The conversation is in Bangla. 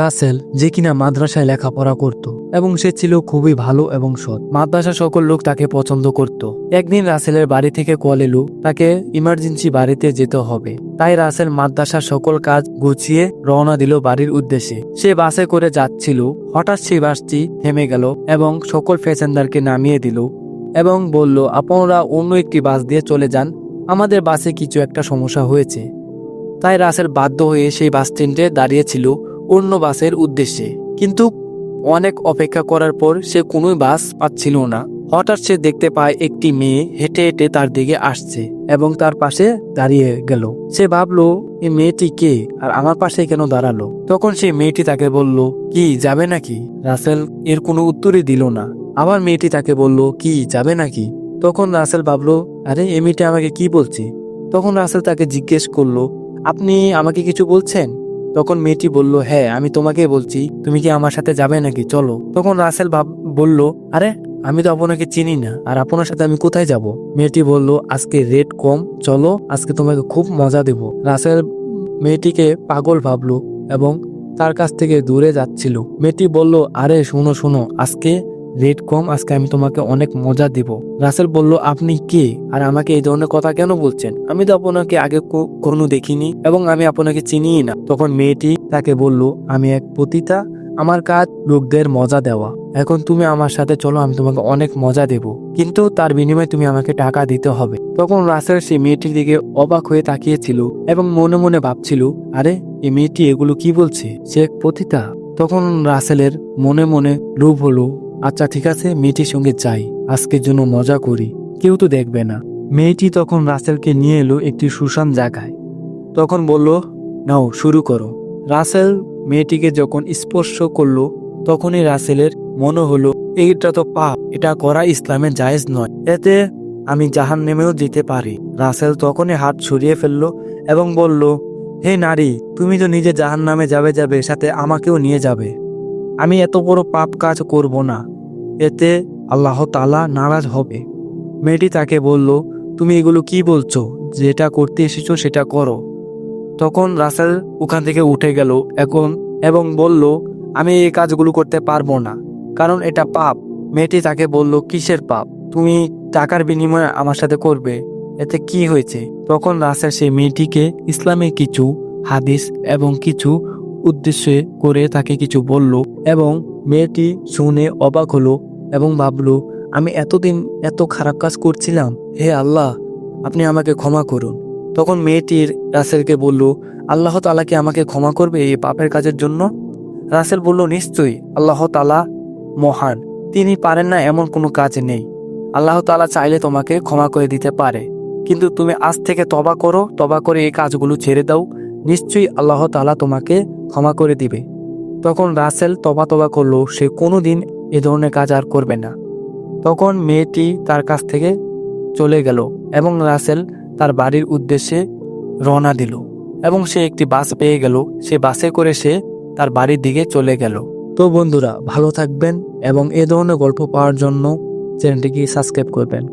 রাসেল যে কিনা মাদ্রাসায় লেখাপড়া করত এবং সে ছিল খুবই ভালো এবং সৎ। মাদ্রাসা সকল লোক তাকে পছন্দ করত। একদিন রাসেলের বাড়ি থেকে কল এলো, তাকে ইমার্জেন্সি বাড়িতে যেতে হবে। তাই রাসেল মাদ্রাসার সকল কাজ গুছিয়ে রওনা দিল বাড়ির উদ্দেশ্যে। সে বাসে করে যাচ্ছিল, হঠাৎ সেই বাসটি থেমে গেল এবং সকল প্যাসেঞ্জারকে নামিয়ে দিল এবং বলল, আপনারা অন্য একটি বাস দিয়ে চলে যান, আমাদের বাসে কিছু একটা সমস্যা হয়েছে। তাই রাসেল বাধ্য হয়ে সেই বাস স্ট্যান্ডে দাঁড়িয়েছিল অন্য বাসের উদ্দেশ্যে। কিন্তু অনেক অপেক্ষা করার পর সে কোনো বাস পাচ্ছিল না। হঠাৎ সে দেখতে পায় একটি মেয়ে হেঁটে হেঁটে তার দিকে আসছে এবং তার পাশে দাঁড়িয়ে গেল। সে ভাবলো এই মেয়েটি কে? আর আমার পাশে কেন দাঁড়াল? তখন সেই মেয়েটি তাকে বলল, কি, যাবে নাকি? রাসেল এর কোনো উত্তরই দিল না। আবার মেয়েটি তাকে বলল, কি, যাবে নাকি? তখন রাসেল ভাবলো, আরে এই মেয়েটি আমাকে কি বলছে? তখন রাসেল তাকে জিজ্ঞেস করল, আপনি আমাকে কিছু বলছেন? তখন মেয়েটি বলল হ্যাঁ আমি তোমাকে বলছি। তুমি কি আমার সাথে যাবে নাকি? চলো। তখন রাসেল ভাব, বলল, আরে, আমি তো আপনাকে চিনি না। আর আপনার সাথে আমি কোথায় যাব? মেয়েটি বলল, আজকে রেট কম। চলো, আজকে তোমাকে খুব মজা দেব। রাসেল মেয়েটিকে পাগল ভাবলো এবং তার কাছ থেকে দূরে যাচ্ছিল। মেয়েটি বলল, আরে, শোনো শোনো, আজকে রেট কম, আজকে আমি তোমাকে অনেক মজা দেব। রাসেল বলল, আপনি কে? আর আমাকে এই ধরনের কথা কেন বলছেন? আমি তো আপনাকে আগে কোনো দেখিনি এবং আমি আপনাকে চিনিই না। তখন মেয়েটি তাকে বলল, আমি এক পতিতা, আমার কাজ লোকদের মজা দেওয়া। এখন তুমি আমার সাথে চলো, আমি তোমাকে অনেক মজা দেব। কিন্তু তার বিনিময়ে তুমি আমাকে টাকা দিতে হবে। তখন রাসেল সেই মেয়েটির দিকে অবাক হয়ে তাকিয়েছিল এবং মনে মনে ভাবছিল, আরে, এই মেয়েটি এগুলো কি বলছে? সে এক পতিতা? তখন রাসেলের মনে মনে লোভ হলো। আচ্ছা ঠিক আছে, মেয়েটির সঙ্গে যাই। আজকের জন্য মজা করি। কেউ তো দেখবে না। মেয়েটি তখন রাসেলকে নিয়ে এলো একটি সুশান জায়গায়। তখন বলল, নাও, শুরু করো। রাসেল মেয়েটিকে যখন স্পর্শ করল, তখনই রাসেলের মনে হলো, এইটা তো পাপ। এটা করা ইসলামের জায়েজ নয়। এতে আমি জাহান নেমেও যেতে পারি। রাসেল তখনই হাত সরিয়ে ফেলল এবং বলল, হে নারী, তুমি তো নিজে জাহান নামে যাবে যাবে, সাথে আমাকেও নিয়ে যাবে। আমি এত বড় পাপ কাজ করব না। এতে আল্লাহ তালা নারাজ হবে। মেয়েটি তাকে বলল, তুমি এগুলো কি বলছো? যেটা করতে এসেছ সেটা করো। তখন রাসেল ওখান থেকে উঠে গেল এখন এবং বলল, আমি এই কাজগুলো করতে পারব না, কারণ এটা পাপ। মেয়েটি তাকে বলল, কিসের পাপ? তুমি টাকার বিনিময়ে আমার সাথে করবে। এতে কি হয়েছে? তখন রাসেল সেই মেয়েটিকে ইসলামে কিছু হাদিস এবং কিছু উদ্দেশ্যে করে তাকে কিছু বলল এবং মেয়েটি শুনে অবাক হলো এবং ভাবলো, আমি এতদিন এত খারাপ কাজ করছিলাম। হে আল্লাহ, আপনি আমাকে ক্ষমা করুন। তখন মেয়েটির রাসেলকে বলল, আল্লাহ তালা কি আমাকে ক্ষমা করবে এই পাপের কাজের জন্য? রাসেল বলল, নিশ্চয়ই, আল্লাহ তালা মহান, তিনি পারেন না এমন কোনো কাজ নেই। আল্লাহ তালা চাইলে তোমাকে ক্ষমা করে দিতে পারে। কিন্তু তুমি আজ থেকে তবা করো, তবা করে এই কাজগুলো ছেড়ে দাও। নিশ্চয়ই আল্লাহ তালা তোমাকে ক্ষমা করে দিবে। তখন রাসেল তবা তবা করল, সে কোনো দিন এ ধরনের কাজ আর করবে না। তখন মেয়েটি তার কাছ থেকে চলে গেল এবং রাসেল তার বাড়ির উদ্দেশ্যে রওনা দিল এবং সে একটি বাস পেয়ে গেল। সে বাসে করে সে তার বাড়ির দিকে চলে গেল। তো বন্ধুরা, ভালো থাকবেন এবং এ ধরনের গল্প পাওয়ার জন্য চ্যানেলটিকে সাবস্ক্রাইব করবেন।